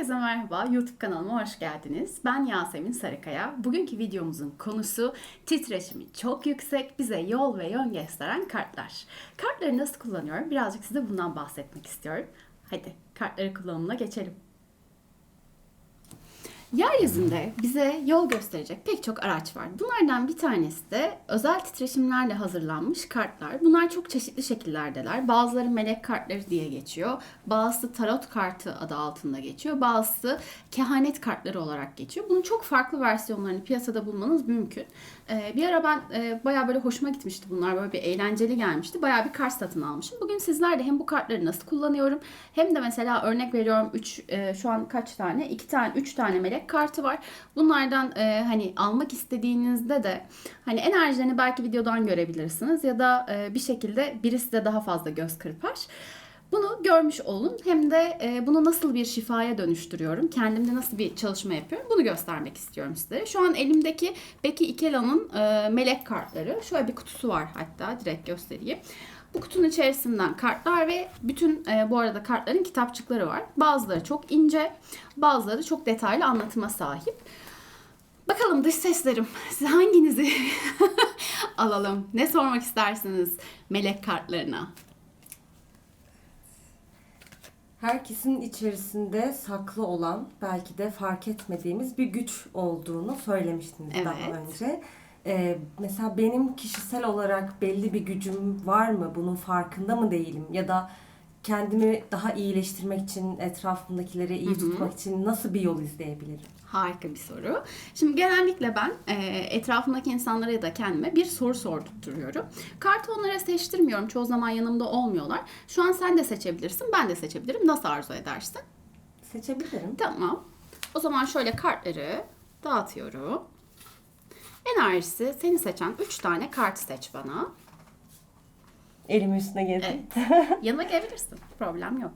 Herkese merhaba, YouTube kanalıma hoş geldiniz. Ben Yasemin Sarıkaya. Bugünkü videomuzun konusu titreşimi çok yüksek, bize yol ve yön gösteren kartlar. Kartları nasıl kullanıyorum? Birazcık size bundan bahsetmek istiyorum. Hadi kartları kullanımına geçelim. Yeryüzünde bize yol gösterecek pek çok araç var. Bunlardan bir tanesi de özel titreşimlerle hazırlanmış kartlar. Bunlar çok çeşitli şekillerdeler. Bazıları melek kartları diye geçiyor. Bazısı tarot kartı adı altında geçiyor. Bazısı kehanet kartları olarak geçiyor. Bunun çok farklı versiyonlarını piyasada bulmanız mümkün. Ee, bir ara ben e, bayağı böyle hoşuma gitmişti bunlar. Böyle bir eğlenceli gelmişti. Bayağı bir kart satın almışım. Bugün sizlerle hem bu kartları nasıl kullanıyorum hem de mesela örnek veriyorum 3 şu an kaç tane? 2 tane 3 tane melek kartı var. Bunlardan e, hani almak istediğinizde de hani enerjilerini belki videodan görebilirsiniz ya da e, bir şekilde birisi de daha fazla göz kırpar. Bunu görmüş olun. Hem de e, bunu nasıl bir şifaya dönüştürüyorum, kendimde nasıl bir çalışma yapıyorum bunu göstermek istiyorum size. Şu an elimdeki Becky Ikelan'ın e, melek kartları. Şöyle bir kutusu var hatta direkt göstereyim. Bu kutunun içerisinden kartlar ve bütün e, bu arada kartların kitapçıkları var. Bazıları çok ince, bazıları çok detaylı anlatıma sahip. Bakalım dış seslerim. Siz hanginizi alalım? Ne sormak istersiniz melek kartlarına? Herkesin içerisinde saklı olan, belki de fark etmediğimiz bir güç olduğunu söylemiştiniz Evet. daha önce. Ee, mesela benim kişisel olarak belli bir gücüm var mı? Bunun farkında mı değilim? Ya da kendimi daha iyileştirmek için, etrafımdakileri iyi tutmak için nasıl bir yol izleyebilirim? Harika bir soru. Şimdi genellikle ben e, etrafımdaki insanlara ya da kendime bir soru sordurturuyorum. Kartı onlara seçtirmiyorum. Çoğu zaman yanımda olmuyorlar. Şu an sen de seçebilirsin, ben de seçebilirim. Nasıl arzu edersin? Seçebilirim. Tamam. O zaman şöyle kartları dağıtıyorum. Enerjisi seni seçen 3 tane kart seç bana. Elimi üstüne gezdim. Evet. Yanıma gelebilirsin. Problem yok.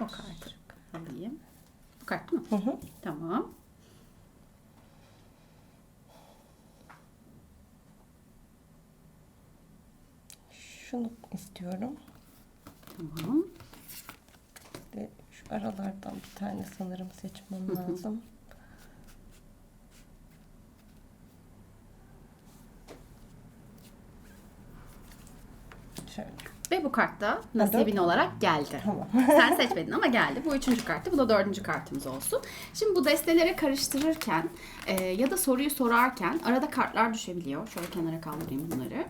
O kartı alayım. Bu kart mı? Hı hı. Tamam. Şunu istiyorum. Tamam. Aralardan bir tane sanırım seçmem lazım. Şöyle. Ve bu kart da nasibin olarak geldi. Tamam. Sen seçmedin ama geldi. Bu üçüncü karttı. Bu da dördüncü kartımız olsun. Şimdi bu desteleri karıştırırken e, ya da soruyu sorarken arada kartlar düşebiliyor. Şöyle kenara kaldırayım bunları.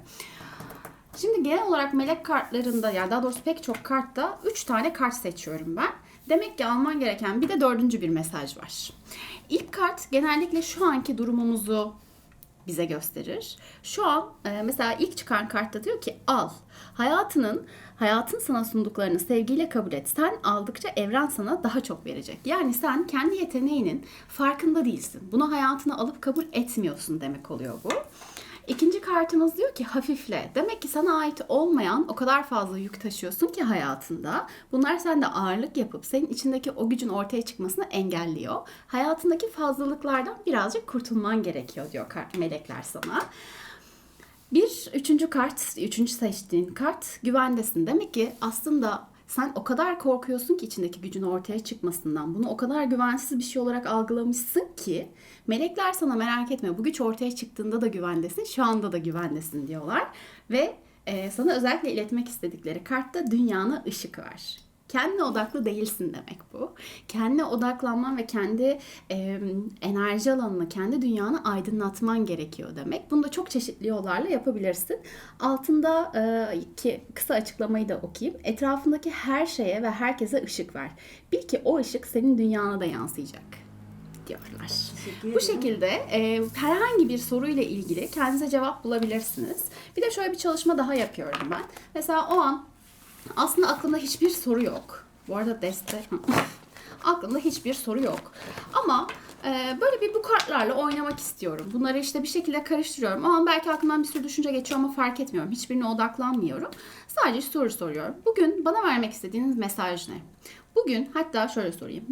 Şimdi genel olarak melek kartlarında yani daha doğrusu pek çok kartta 3 tane kart seçiyorum ben. Demek ki alman gereken bir de dördüncü bir mesaj var. İlk kart genellikle şu anki durumumuzu bize gösterir. Şu an e, mesela ilk çıkan kartta diyor ki al. Hayatının hayatın sana sunduklarını sevgiyle kabul et. Sen aldıkça evren sana daha çok verecek. Yani sen kendi yeteneğinin farkında değilsin. Bunu hayatına alıp kabul etmiyorsun demek oluyor bu. İkinci kartımız diyor ki hafifle. Demek ki sana ait olmayan o kadar fazla yük taşıyorsun ki hayatında. Bunlar sende ağırlık yapıp senin içindeki o gücün ortaya çıkmasını engelliyor. Hayatındaki fazlalıklardan birazcık kurtulman gerekiyor diyor melekler sana. Bir üçüncü kart, üçüncü seçtiğin kart güvendesin. Demek ki aslında sen o kadar korkuyorsun ki içindeki gücün ortaya çıkmasından. Bunu o kadar güvensiz bir şey olarak algılamışsın ki melekler sana merak etme bu güç ortaya çıktığında da güvendesin, şu anda da güvendesin diyorlar. Ve e, sana özellikle iletmek istedikleri kartta dünyana ışık var. Kendine odaklı değilsin demek bu. Kendine odaklanman ve kendi e, enerji alanını, kendi dünyanı aydınlatman gerekiyor demek. Bunu da çok çeşitli yollarla yapabilirsin. Altında e, ki kısa açıklamayı da okuyayım. Etrafındaki her şeye ve herkese ışık ver. Bil ki o ışık senin dünyana da yansıyacak diyorlar. Bu şekilde e, herhangi bir soruyla ilgili kendinize cevap bulabilirsiniz. Bir de şöyle bir çalışma daha yapıyorum ben. Mesela o an aslında aklımda hiçbir soru yok. Bu arada deste aklımda hiçbir soru yok. Ama e, böyle bir bu kartlarla oynamak istiyorum. Bunları işte bir şekilde karıştırıyorum. Ama belki aklımdan bir sürü düşünce geçiyor ama fark etmiyorum. Hiçbirine odaklanmıyorum. Sadece soru soruyorum. Bugün bana vermek istediğiniz mesaj ne? Bugün hatta şöyle sorayım.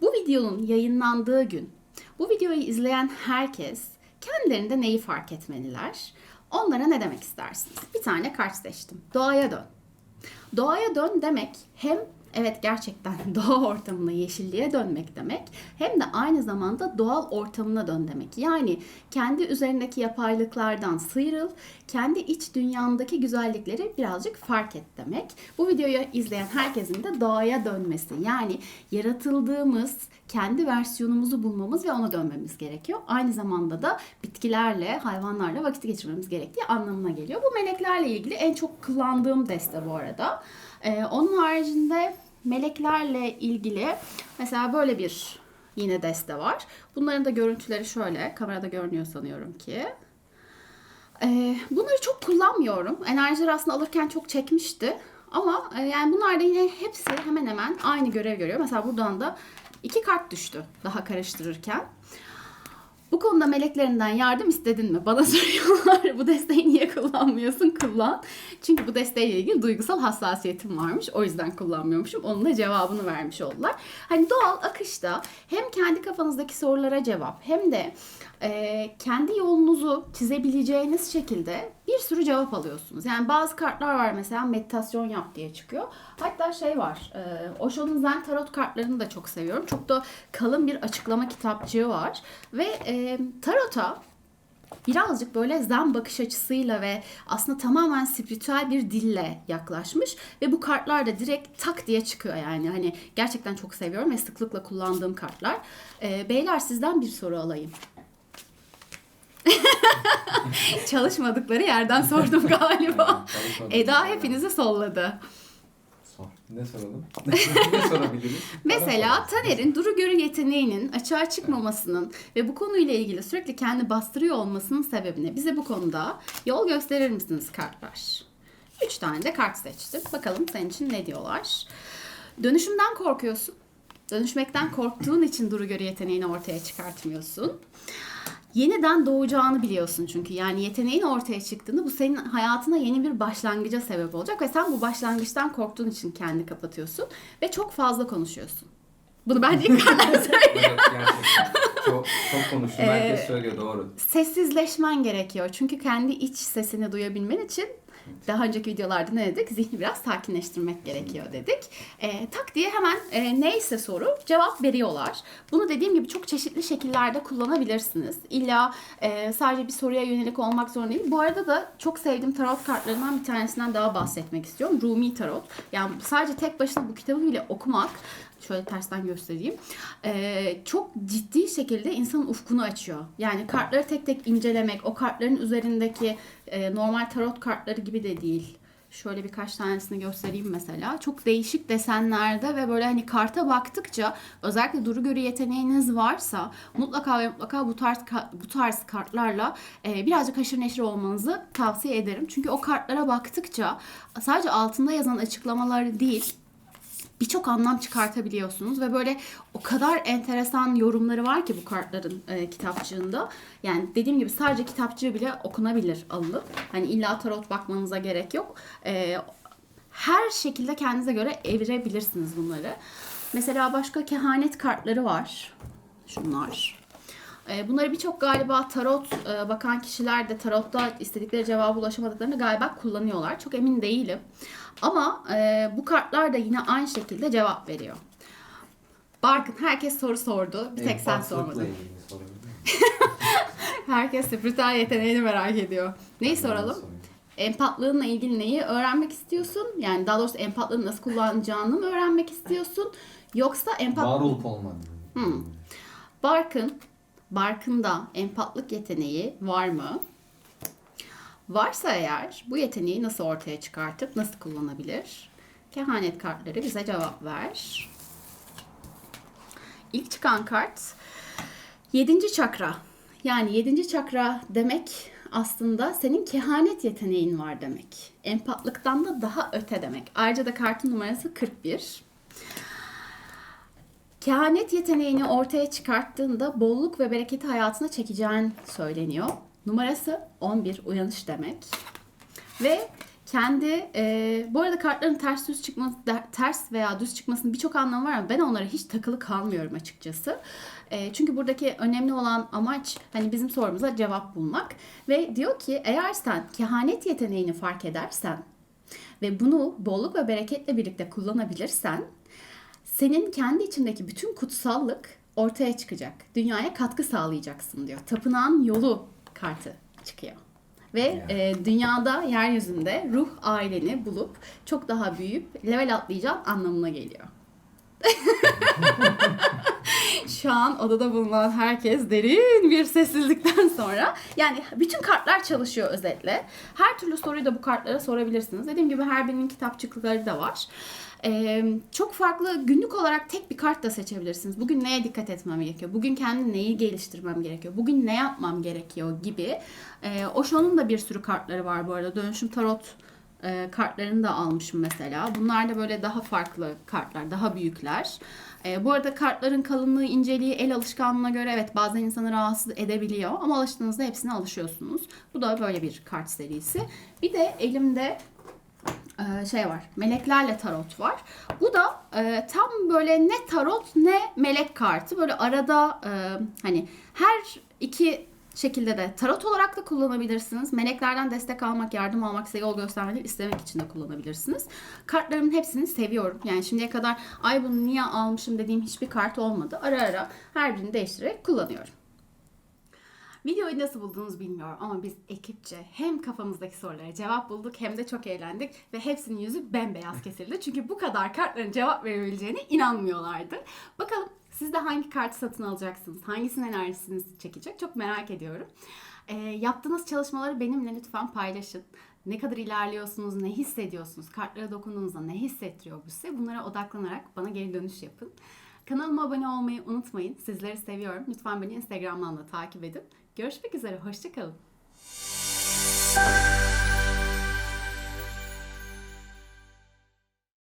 Bu videonun yayınlandığı gün bu videoyu izleyen herkes kendilerinde neyi fark etmeliler? Onlara ne demek istersiniz? Bir tane kart seçtim. Doğaya dön. Doğaya dön demek hem evet gerçekten doğa ortamına, yeşilliğe dönmek demek hem de aynı zamanda doğal ortamına dön demek. Yani kendi üzerindeki yapaylıklardan sıyrıl, kendi iç dünyandaki güzellikleri birazcık fark et demek. Bu videoyu izleyen herkesin de doğaya dönmesi yani yaratıldığımız kendi versiyonumuzu bulmamız ve ona dönmemiz gerekiyor. Aynı zamanda da bitkilerle, hayvanlarla vakit geçirmemiz gerektiği anlamına geliyor. Bu meleklerle ilgili en çok kullandığım deste bu arada. Ee, onun haricinde meleklerle ilgili mesela böyle bir yine deste var. Bunların da görüntüleri şöyle. Kamerada görünüyor sanıyorum ki. Ee, bunları çok kullanmıyorum. Enerjileri aslında alırken çok çekmişti. Ama e, yani bunlar da yine hepsi hemen hemen aynı görev görüyor. Mesela buradan da iki kart düştü daha karıştırırken. Bu konuda meleklerinden yardım istedin mi? Bana soruyorlar. bu desteği niye kullanmıyorsun? Kullan. Çünkü bu desteğiyle ilgili duygusal hassasiyetim varmış. O yüzden kullanmıyormuşum. Onun da cevabını vermiş oldular. Hani doğal akışta hem kendi kafanızdaki sorulara cevap hem de e, kendi yolunuzu çizebileceğiniz şekilde bir sürü cevap alıyorsunuz. Yani bazı kartlar var mesela meditasyon yap diye çıkıyor. Hatta şey var. E, Osho'nun Zen Tarot kartlarını da çok seviyorum. Çok da kalın bir açıklama kitapçığı var. Ve e, tarota birazcık böyle zen bakış açısıyla ve aslında tamamen spiritüel bir dille yaklaşmış ve bu kartlar da direkt tak diye çıkıyor yani hani gerçekten çok seviyorum ve sıklıkla kullandığım kartlar. Ee, beyler sizden bir soru alayım. Çalışmadıkları yerden sordum galiba. Eda hepinizi solladı. Sor. Ne soralım? ne sorabiliriz? Mesela. Taner'in duru görü yeteneğinin açığa çıkmamasının ve bu konuyla ilgili sürekli kendi bastırıyor olmasının sebebini bize bu konuda yol gösterir misiniz kartlar? Üç tane de kart seçtim. Bakalım senin için ne diyorlar? Dönüşümden korkuyorsun. Dönüşmekten korktuğun için duru görü yeteneğini ortaya çıkartmıyorsun. Yeniden doğacağını biliyorsun çünkü yani yeteneğin ortaya çıktığında bu senin hayatına yeni bir başlangıca sebep olacak ve sen bu başlangıçtan korktuğun için kendini kapatıyorsun ve çok fazla konuşuyorsun. Bunu bence ilk kartlar söylüyor. Evet. Çok, çok konuştum. Ee, Herkes söylüyor doğru. Sessizleşmen gerekiyor çünkü kendi iç sesini duyabilmen için daha önceki videolarda ne dedik? Zihni biraz sakinleştirmek gerekiyor dedik. E, tak diye hemen e, neyse soru cevap veriyorlar. Bunu dediğim gibi çok çeşitli şekillerde kullanabilirsiniz. İlla e, sadece bir soruya yönelik olmak zorunda değil. Bu arada da çok sevdiğim tarot kartlarından bir tanesinden daha bahsetmek istiyorum. Rumi Tarot. Yani sadece tek başına bu kitabı bile okumak şöyle tersten göstereyim. Ee, çok ciddi şekilde insanın ufkunu açıyor. Yani kartları tek tek incelemek, o kartların üzerindeki e, normal tarot kartları gibi de değil. Şöyle birkaç tanesini göstereyim mesela. Çok değişik desenlerde ve böyle hani karta baktıkça özellikle duru görü yeteneğiniz varsa mutlaka ve mutlaka bu tarz bu tarz kartlarla e, birazcık haşır neşir olmanızı tavsiye ederim. Çünkü o kartlara baktıkça sadece altında yazan açıklamaları değil birçok anlam çıkartabiliyorsunuz ve böyle o kadar enteresan yorumları var ki bu kartların e, kitapçığında. Yani dediğim gibi sadece kitapçığı bile okunabilir alınıp. Hani illa tarot bakmanıza gerek yok. E, her şekilde kendinize göre evirebilirsiniz bunları. Mesela başka kehanet kartları var. Şunlar. E, Bunları birçok galiba tarot e, bakan kişiler de tarotta istedikleri cevaba ulaşamadıklarını galiba kullanıyorlar. Çok emin değilim. Ama e, bu kartlar da yine aynı şekilde cevap veriyor. Barkın herkes soru sordu. Bir tek sen sormadın. Herkes spiritüel yeteneğini merak ediyor. Neyi soralım? Empatlığınla ilgili neyi öğrenmek istiyorsun? Yani daha doğrusu empatlığını nasıl kullanacağını mı öğrenmek istiyorsun? Yoksa empat... Var olup olmadığını. Hmm. Barkın, Barkın'da empatlık yeteneği var mı? Varsa eğer bu yeteneği nasıl ortaya çıkartıp nasıl kullanabilir? Kehanet kartları bize cevap ver. İlk çıkan kart 7. çakra. Yani 7. çakra demek aslında senin kehanet yeteneğin var demek. Empatlıktan da daha öte demek. Ayrıca da kartın numarası 41. Kehanet yeteneğini ortaya çıkarttığında bolluk ve bereketi hayatına çekeceğin söyleniyor. Numarası 11 uyanış demek. Ve kendi e, bu arada kartların ters düz çıkması ters veya düz çıkmasının birçok anlamı var ama ben onlara hiç takılı kalmıyorum açıkçası. E, çünkü buradaki önemli olan amaç hani bizim sorumuza cevap bulmak ve diyor ki eğer sen kehanet yeteneğini fark edersen ve bunu bolluk ve bereketle birlikte kullanabilirsen senin kendi içindeki bütün kutsallık ortaya çıkacak. Dünyaya katkı sağlayacaksın diyor. Tapınağın yolu kartı çıkıyor. Ve e, dünyada, yeryüzünde ruh aileni bulup çok daha büyüyüp level atlayacağın anlamına geliyor. Şu an odada bulunan herkes derin bir sessizlikten sonra yani bütün kartlar çalışıyor özetle. Her türlü soruyu da bu kartlara sorabilirsiniz. Dediğim gibi her birinin kitapçıkları da var. Ee, çok farklı günlük olarak tek bir kart da seçebilirsiniz. Bugün neye dikkat etmem gerekiyor? Bugün kendi neyi geliştirmem gerekiyor? Bugün ne yapmam gerekiyor gibi. Ee, Osho'nun da bir sürü kartları var bu arada. Dönüşüm Tarot e, kartlarını da almışım mesela. Bunlar da böyle daha farklı kartlar, daha büyükler. E, bu arada kartların kalınlığı, inceliği, el alışkanlığına göre evet bazen insanı rahatsız edebiliyor. Ama alıştığınızda hepsine alışıyorsunuz. Bu da böyle bir kart serisi. Bir de elimde e, şey var. Meleklerle tarot var. Bu da e, tam böyle ne tarot ne melek kartı. Böyle arada e, hani her iki şekilde de tarot olarak da kullanabilirsiniz. Meleklerden destek almak, yardım almak, size yol göstermeleri istemek için de kullanabilirsiniz. Kartlarımın hepsini seviyorum. Yani şimdiye kadar ay bunu niye almışım dediğim hiçbir kart olmadı. Ara ara her birini değiştirerek kullanıyorum. Videoyu nasıl buldunuz bilmiyorum ama biz ekipçe hem kafamızdaki sorulara cevap bulduk hem de çok eğlendik ve hepsinin yüzü bembeyaz kesildi. Çünkü bu kadar kartların cevap verebileceğine inanmıyorlardı. Bakalım siz de hangi kartı satın alacaksınız? Hangisinin enerjisinizi çekecek? Çok merak ediyorum. Ee, yaptığınız çalışmaları benimle lütfen paylaşın. Ne kadar ilerliyorsunuz, ne hissediyorsunuz, kartlara dokunduğunuzda ne hissettiriyor bu size? Bunlara odaklanarak bana geri dönüş yapın. Kanalıma abone olmayı unutmayın. Sizleri seviyorum. Lütfen beni Instagram'dan da takip edin. Görüşmek üzere, hoşçakalın.